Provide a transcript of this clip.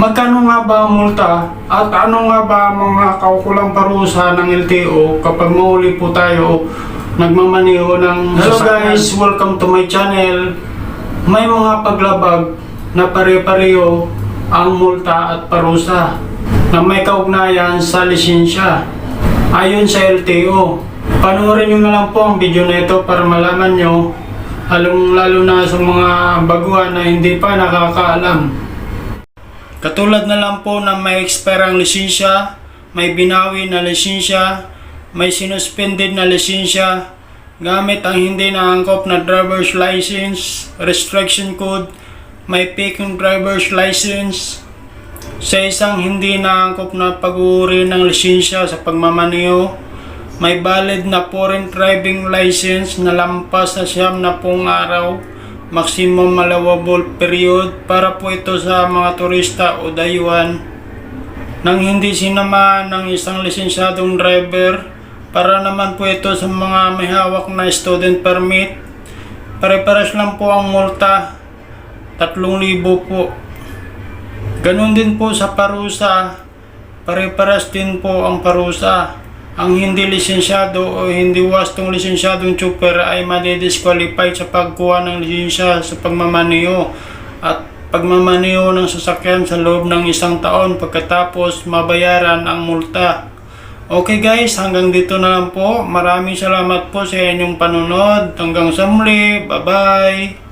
Magkano nga ba ang multa at ano nga ba ang mga kaukulang parusa ng LTO kapag mahuli po tayo nagmamaniho ng Hello guys, welcome to my channel. May mga paglabag na pare-pareho ang multa at parusa na may kaugnayan sa lisensya ayon sa LTO. Panoorin nyo na lang po ang video na ito para malaman nyo Halong lalo na sa mga baguhan na hindi pa nakakaalam. Katulad na lang po na may expire ang lisensya, may binawi na lisensya, may sinuspended na lisensya, gamit ang hindi naangkop na driver's license, restriction code, may faking driver's license, sa isang hindi naangkop na pag-uuri ng lisensya sa pagmamaniho, may valid na foreign driving license na lampas na siyam na pong araw, maximum allowable period para po ito sa mga turista o dayuhan nang hindi sinama ng isang lisensyadong driver para naman po ito sa mga may hawak na student permit. Pare-pares lang po ang multa, 3,000 po. Ganon din po sa parusa, pare-pares din po ang parusa. Ang hindi lisensyado o hindi wastong lisensyadong chopper ay madidisqualify sa pagkuha ng lisensya sa pagmamaniho at pagmamaniho ng sasakyan sa loob ng isang taon pagkatapos mabayaran ang multa. Okay guys, hanggang dito na lang po. Maraming salamat po sa inyong panunod. Hanggang sa muli. Bye-bye.